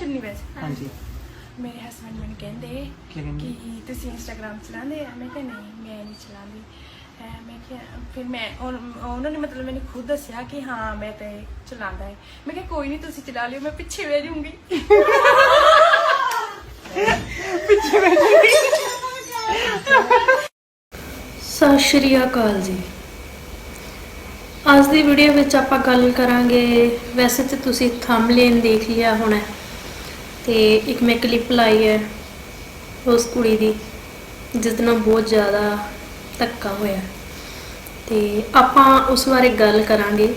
ਚੁੰਨੀ ਵਿੱਚ ਹਾਂਜੀ। ਮੇਰੇ ਹਸਬੰਡ ਮੈਨੂੰ ਕਹਿੰਦੇ ਕੀ ਕਹਿੰਦੇ? ਕਿ ਤੁਸੀਂ ਇੰਸਟਾਗ੍ਰam ਚਲਾਉਂਦੇ ਆ। ਮੈਂ ਕਿਹਾ ਨਹੀਂ ਮੈਂ ਨਹੀਂ ਚਲਾਉਂਦੀ। ਹੈ ਮੈਂ ਕਿਹਾ ਫਿਰ ਮੈਂ ਉਨ- ਉਹਨਾਂ ਨੇ ਮਤਲਬ ਮੈਨੂੰ ਖੁਦ ਦੱਸਿਆ ਕਿ ਹਾਂ ਮੈਂ ਤੇ ਚਲਾਉਂਦਾ ਹੈ ਮੈਂ ਕਿਹਾ ਕੋਈ ਨਹੀਂ ਤੁਸੀਂ ਚਲਾ ਲਿਓ ਮੈਂ ਪਿੱਛੇ ਬਹਿ ਜਾਊਂਗੀ। ਸਤਿ ਸ਼੍ਰੀ ਅਕਾਲ ਜੀ। ਅੱਜ ਦੀ ਵੀਡੀਓ ਵਿੱਚ ਆਪਾਂ ਗੱਲ ਕਰਾਂਗੇ। ਵੈਸੇ ਤੇ ਤੁਸੀਂ ਥੰਬਨੇਲ ਦੇਖ ਲਿਆ ਹੋਣਾ। ਤੇ ਇੱਕ ਮੈਂ ਕਲਿੱਪ ਲਾਈ ਹੈ ਉਸ ਕੁੜੀ ਦੀ, ਜਿਸ ਨਾਲ ਬਹੁਤ ਜ਼ਿਆਦਾ ਧੱਕਾ ਹੋਇਆ। ਤੇ ਆਪਾਂ ਉਸ ਬਾਰੇ ਗੱਲ ਕਰਾਂਗੇ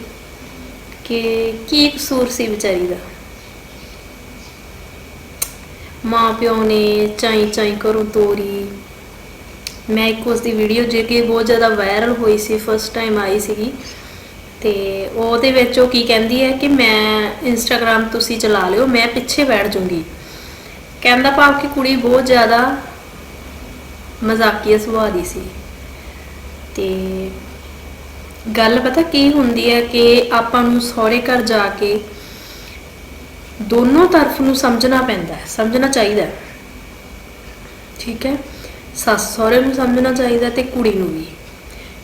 ਕਿ ਕੀ ਕਸੂਰ ਸੀ ਵਿਚਾਰੀ ਦਾ। ਮਾਂ ਪਿਓ ਨੇ ਚਾਈ ਚਾਈ ਕਰੋ ਤੋਰੀ। ਮੈਂ ਇੱਕ ਉਸ ਦੀ ਵੀਡੀਓ ਜੇ ਕਿ ਬਹੁਤ ਜ਼ਿਆਦਾ ਵਾਇਰਲ ਹੋਈ ਸੀ ਫਸਟ ਟਾਈਮ ਆਈ ਸੀਗੀ। ਤੇ ਉਹਦੇ ਵਿੱਚ ਉਹ ਕੀ ਕਹਿੰਦੀ ਹੈ ਕਿ ਮੈਂ ਇੰਸਟਾਗ੍ਰam ਤੁਸੀਂ ਚਲਾ ਲਿਓ, ਮੈਂ ਪਿੱਛੇ ਬੈਠ ਜਾਊਂਗੀ। ਕਹਿੰਦਾ ਭਾਵ ਕਿ ਕੁੜੀ ਬਹੁਤ ਜ਼ਿਆਦਾ ਮਜ਼ਾਕੀਆ ਸੁਭਾਅ ਦੀ ਸੀ। ਤੇ ਗੱਲ ਪਤਾ ਕੀ ਹੁੰਦੀ ਹੈ ਕਿ ਆਪਾਂ ਨੂੰ ਸਹੁਰੇ ਘਰ ਜਾ ਕੇ ਦੋਨੋਂ ਤਰਫ ਨੂੰ ਸਮਝਣਾ ਪੈਂਦਾ ਹੈ, ਸਮਝਣਾ ਚਾਹੀਦਾ ਹੈ। ਠੀਕ ਹੈ? ਸੱਸ ਸਹੁਰੇ ਨੂੰ ਸਮਝਣਾ ਚਾਹੀਦਾ ਤੇ ਕੁੜੀ ਨੂੰ ਵੀ।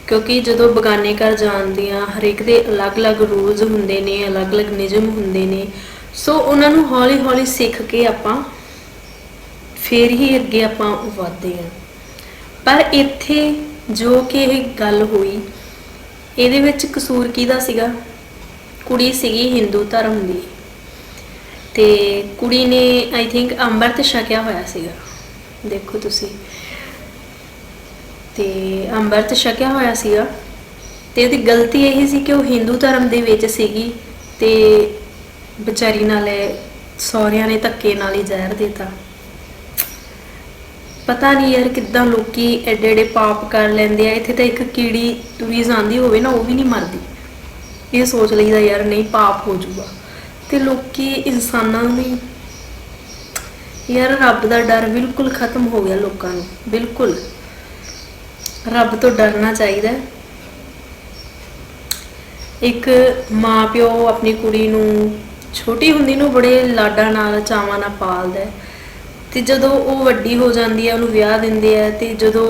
ਕਿਉਂਕਿ ਜਦੋਂ ਬਗਾਨੇ ਘਰ ਜਾਂਦੀਆਂ ਹਰੇਕ ਦੇ ਅਲੱਗ-ਅਲੱਗ ਰੂਲਸ ਹੁੰਦੇ ਨੇ, ਅਲੱਗ-ਅਲੱਗ ਨਿਯਮ ਹੁੰਦੇ ਨੇ, ਸੋ ਉਹਨਾਂ ਨੂੰ ਹੌਲੀ-ਹੌਲੀ ਸਿੱਖ ਕੇ ਆਪਾਂ ਫੇਰ ਹੀ ਅੱਗੇ ਆਪਾਂ ਵਧਦੇ ਹਾਂ। ਪਰ ਇੱਥੇ ਜੋ ਕਿ ਇਹ ਗੱਲ ਹੋਈ, ਇਹਦੇ ਵਿੱਚ ਕਸੂਰ ਕਿਹਦਾ ਸੀਗਾ? ਕੁੜੀ ਸੀਗੀ, ਹਿੰਦੂ ਧਰਮ ਦੀ। ਤੇ ਕੁੜੀ ਨੇ ਆਈ ਥਿੰਕ ਅੰਮ੍ਰਿਤ ਛਕਿਆ ਹੋਇਆ ਸੀਗਾ। ਦੇਖੋ ਤੁਸੀਂ। ਤੇ ਅੰਮ੍ਰਿਤ ਛਕਿਆ ਹੋਇਆ ਸੀਗਾ। ਤੇ ਉਹਦੀ ਗਲਤੀ ਇਹ ਸੀ ਕਿ ਉਹ ਹਿੰਦੂ ਧਰਮ ਦੇ ਵਿੱਚ ਸੀਗੀ ਤੇ ਵਿਚਾਰੀ ਨਾਲ ਇਹ ਸਹੁਰਿਆਂ ਨੇ ਧੱਕੇ ਨਾਲ ਹੀ ਜ਼ਹਿਰ ਦਿੱਤਾ। ਪਤਾ ਨਹੀਂ ਯਾਰ ਕਿੱਦਾਂ ਲੋਕੀ ਐਡੇ ਐਡੇ ਪਾਪ ਕਰ ਲੈਂਦੇ ਆ। ਇੱਥੇ ਤਾਂ ਇੱਕ ਕੀੜੀ ਤੁਰੀ ਜਾਂਦੀ ਹੋਵੇ ਨਾ, ਉਹ ਵੀ ਨਹੀਂ ਮਰਦੀ। ਇਹ ਸੋਚ ਲਈਦਾ ਯਾਰ ਨਹੀਂ, ਪਾਪ ਹੋ ਜਾਊਗਾ। ਤੇ ਲੋਕੀ ਇਨਸਾਨਾਂ ਨੂੰ ਯਾਰ ਰੱਬ ਦਾ ਡਰ ਬਿਲਕੁਲ ਖਤਮ ਹੋ ਗਿਆ ਲੋਕਾਂ ਨੂੰ। ਬਿਲਕੁਲ। ਰੱਬ ਤੋਂ ਡਰਨਾ ਚਾਹੀਦਾ ਹੈ। ਇੱਕ ਮਾਂ ਪਿਓ ਆਪਣੀ ਕੁੜੀ ਨੂੰ, ਛੋਟੀ ਹੁੰਦੀ ਨੂੰ ਬੜੇ ਲਾਡਾਂ ਨਾਲ ਚਾਵਾਂ ਨਾਲ ਪਾਲਦਾ ਹੈ। ਤੇ ਜਦੋਂ ਉਹ ਵੱਡੀ ਹੋ ਜਾਂਦੀ ਹੈ, ਉਹਨੂੰ ਵਿਆਹ ਦਿੰਦੇ ਆ ਤੇ ਜਦੋਂ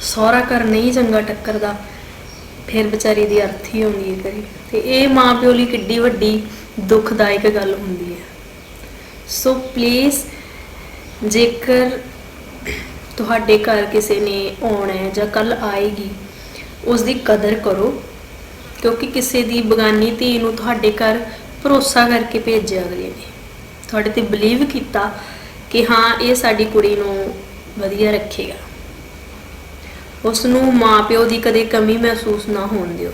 ਸਹੁਰਾ ਘਰ ਨਹੀਂ ਚੰਗਾ ਟੱਕਰਦਾ, ਫਿਰ ਵਿਚਾਰੀ ਦੀ ਅਰਥੀ ਹੁੰਦੀ ਹੈ ਕਰੀ ਤੇ ਇਹ ਮਾਂ ਪਿਓ ਲਈ ਕਿੱਡੀ ਵੱਡੀ ਦੁਖਦਾਇਕ ਗੱਲ ਹੁੰਦੀ ਹੈ। ਸੋ ਪਲੀਜ਼ ਜੇਕਰ ਤੁਹਾਡੇ ਘਰ ਕਿਸੇ ਨੇ ਆਉਣਾ ਹੈ ਜਾਂ ਕੱਲ ਆਏਗੀ ਉਸ ਦੀ ਕਦਰ ਕਰੋ, ਕਿਉਂਕਿ ਕਿਸੇ ਦੀ ਬਗਾਨੀ ਧੀ ਨੂੰ ਤੁਹਾਡੇ ਘਰ ਭਰੋਸਾ ਕਰਕੇ ਭੇਜਿਆ ਅਗਲੇ ਨੇ। ਤੁਹਾਡੇ ਤੇ ਬਲੀਵ ਕੀਤਾ ਕਿ ਹਾਂ, ਇਹ ਸਾਡੀ ਕੁੜੀ ਨੂੰ ਵਧੀਆ ਰੱਖੇਗਾ। ਉਸ ਨੂੰ ਮਾਪਿਓ ਦੀ ਕਦੇ ਕਮੀ ਮਹਿਸੂਸ ਨਾ ਹੋਣ ਦਿਓ।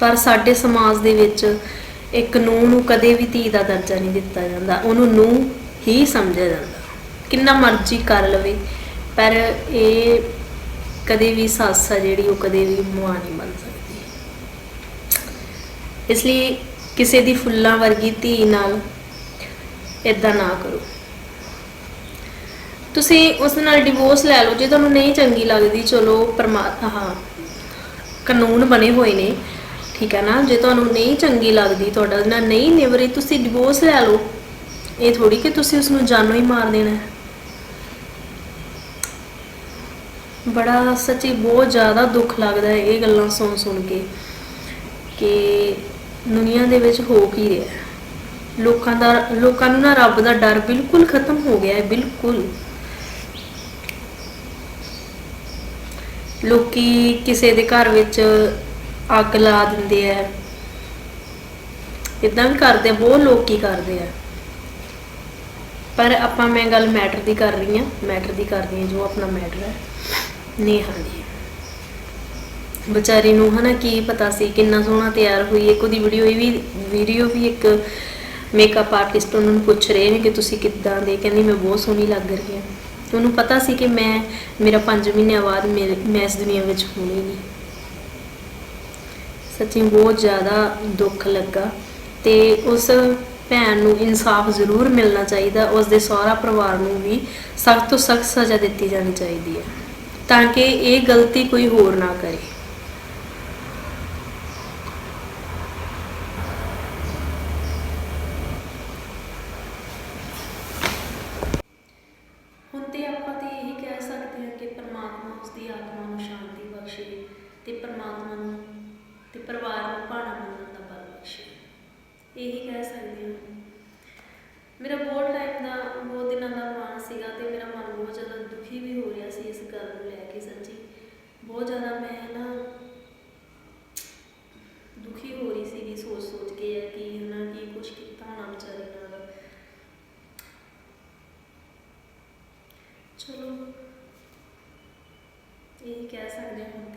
ਪਰ ਸਾਡੇ ਸਮਾਜ ਦੇ ਵਿੱਚ ਇੱਕ ਨੂੰਹ ਨੂੰ ਕਦੇ ਵੀ ਧੀ ਦਾ ਦਰਜਾ ਨਹੀਂ ਦਿੱਤਾ ਜਾਂਦਾ, ਉਹਨੂੰ ਨੂੰਹ ਹੀ ਸਮਝਿਆ ਜਾਂਦਾ। ਕਿੰਨਾ ਮਰਜ਼ੀ ਕਰ ਲਵੇ, ਪਰ ਇਹ ਕਦੇ ਵੀ ਸੱਸ ਆ ਜਿਹੜੀ ਉਹ ਕਦੇ ਵੀ ਮਾਂ ਨਹੀਂ ਬਣ ਸਕਦੀ। ਇਸ ਲਈ ਕਿਸੇ ਦੀ ਫੁੱਲਾਂ ਵਰਗੀ ਧੀ ਨਾਲ ਇਦਾਂ ਨਾ ਕਰੋ। ਤੁਸੀਂ ਉਸ ਨਾਲ ਡਿਵੋਰਸ ਲੈ ਲਓ, ਜੇ ਤੁਹਾਨੂੰ ਨਹੀਂ ਚੰਗੀ ਲੱਗਦੀ, ਚਲੋ ਪਰਮਾਤਮਾ, ਹਾਂ, ਕਾਨੂੰਨ ਬਣੇ ਹੋਏ ਨੇ, ਠੀਕ ਹੈ ਨਾ? ਜੇ ਤੁਹਾਨੂੰ ਨਹੀਂ ਚੰਗੀ ਲੱਗਦੀ ਤੁਹਾਡਾ ਉਹਦੇ ਨਾਲ ਨਹੀਂ ਨਿਭਰੀ ਤੁਸੀਂ ਡਿਵੋਰਸ ਲੈ ਲਓ। ਇਹ ਥੋੜੀ ਕਿ ਤੁਸੀਂ ਉਸ ਨੂੰ ਜਾਨੋਂ ਹੀ ਮਾਰ ਦੇਣਾ ਹੈ। ਬੜਾ ਸੱਚੀ ਬਹੁਤ ਜ਼ਿਆਦਾ ਦੁੱਖ ਲੱਗਦਾ ਹੈ ਇਹ ਗੱਲਾਂ ਸੁਣ ਸੁਣ ਕੇ ਕਿ ਦੁਨੀਆ ਦੇ ਵਿੱਚ ਹੋ ਕੀ ਰਿਹਾ ਲੋਕਾਂ ਦਾ, ਲੋਕਾਂ ਨੂੰ ਨਾ ਰੱਬ ਦਾ ਡਰ ਬਿਲਕੁਲ ਖਤਮ ਹੋ ਗਿਆ ਹੈ, ਬਿਲਕੁਲ। ਲੋਕੀ ਕਿਸੇ ਦੇ ਘਰ ਵਿੱਚ ਅੱਗ ਲਾ ਦਿੰਦੇ ਆ ਇਦਾਂ ਵੀ ਕਰਦੇ ਆ, ਬਹੁਤ ਲੋਕੀ ਕਰਦੇ ਆ। ਪਰ ਆਪਾਂ ਮੈਂ ਗੱਲ ਮੈਟਰ ਦੀ ਕਰ ਰਹੀ ਹਾਂ ਮੈਟਰ ਦੀ ਕਰ ਰਹੀ ਹਾਂ ਜੋ ਆਪਣਾ ਮੈਟਰ ਹੈ। ਨੇਹਾ ਦੀ ਵਿਚਾਰੀ ਨੂੰ ਹਨਾ ਕੀ ਪਤਾ ਸੀ, ਕਿੰਨਾ ਸੋਹਣਾ ਤਿਆਰ ਹੋਈ ਇੱਕ ਉਹਦੀ ਵੀਡੀਓ ਵੀ ਵੀਡੀਓ ਵੀ ਇੱਕ ਮੇਕਅਪ ਆਰਟਿਸਟ ਉਹਨਾਂ ਨੂੰ ਪੁੱਛ ਰਹੇ ਨੇ ਕਿ ਤੁਸੀਂ ਕਿੱਦਾਂ ਦੇ, ਕਹਿੰਦੀ ਮੈਂ ਬਹੁਤ ਸੋਹਣੀ ਲੱਗ ਰਹੀ ਹਾਂ। ਉਹਨੂੰ ਪਤਾ ਸੀ ਕਿ ਮੈਂ, ਮੇਰਾ 5 ਮਹੀਨਿਆਂ ਬਾਅਦ ਮੈਂ ਇਸ ਦੁਨੀਆ ਵਿੱਚ ਹੋਣੀ ਨਹੀਂ। ਸੱਚੀ ਬਹੁਤ ਜ਼ਿਆਦਾ ਦੁੱਖ ਲੱਗਾ। ਤੇ ਉਸ ਭੈਣ ਨੂੰ ਇਨਸਾਫ ਜ਼ਰੂਰ ਮਿਲਣਾ ਚਾਹੀਦਾ। ਉਸ ਦੇ ਸਹੁਰਾ ਪਰਿਵਾਰ ਨੂੰ ਵੀ ਸਖਤ ਤੋਂ ਸਖਤ ਸਜ਼ਾ ਦਿੱਤੀ ਜਾਣੀ ਚਾਹੀਦੀ ਹੈ। ਤਾਂ ਕਿ ਇਹ ਗਲਤੀ ਕੋਈ ਹੋਰ ਨਾ ਕਰੇ। ਹੁਣ ਤੇ ਆਪਾਂ ਤੇ ਇਹੀ ਕਹਿ ਸਕਦੇ ਹਾਂ ਕਿ ਪਰਮਾਤਮਾ ਉਸ ਆਤਮਾ ਨੂੰ ਸ਼ਾਂਤੀ ਬਖਸ਼ੇ ਤੇ ਪਰਮਾਤਮਾ ਨੂੰ ਤੇ ਪਰਿਵਾਰ ਨੂੰ ਭਾਣਾ ਬਣਾਉਣ ਬਲ ਬਖਸ਼ੇ। ਇਹੀ ਕਹਿ ਸਕਦੇ ਹਾਂ। ਮੇਰਾ ਬਹੁਤ ਟਾਈਮ ਦਾ, ਬਹੁਤ ਦਿਨਾਂ ਦਾ ਸੀਗਾ ਤੇ ਮੇਰਾ ਮਨ ਬਹੁਤ ਜ਼ਿਆਦਾ ਦੁਖੀ ਵੀ ਹੋ ਰਿਹਾ ਸੀ ਇਸ ਗੱਲ ਨੂੰ ਲੈ ਕੇ ਸੱਚੀ। ਬਹੁਤ ਜ਼ਿਆਦਾ ਮੈਂ ਨਾ ਦੁਖੀ ਹੋ ਰਹੀ ਸੀਗੀ ਸੋਚ ਸੋਚ ਕੇ ਕਿ ਹਨਾ ਕੀ ਕੁਛ ਕੀਤਾ ਹੋਣਾ ਵਿਚਾਰੇ ਨਾਲ। ਚਲੋ, ਇਹ ਕਹਿ ਸਕਦੇ ਹਾਂ ਹੁਣ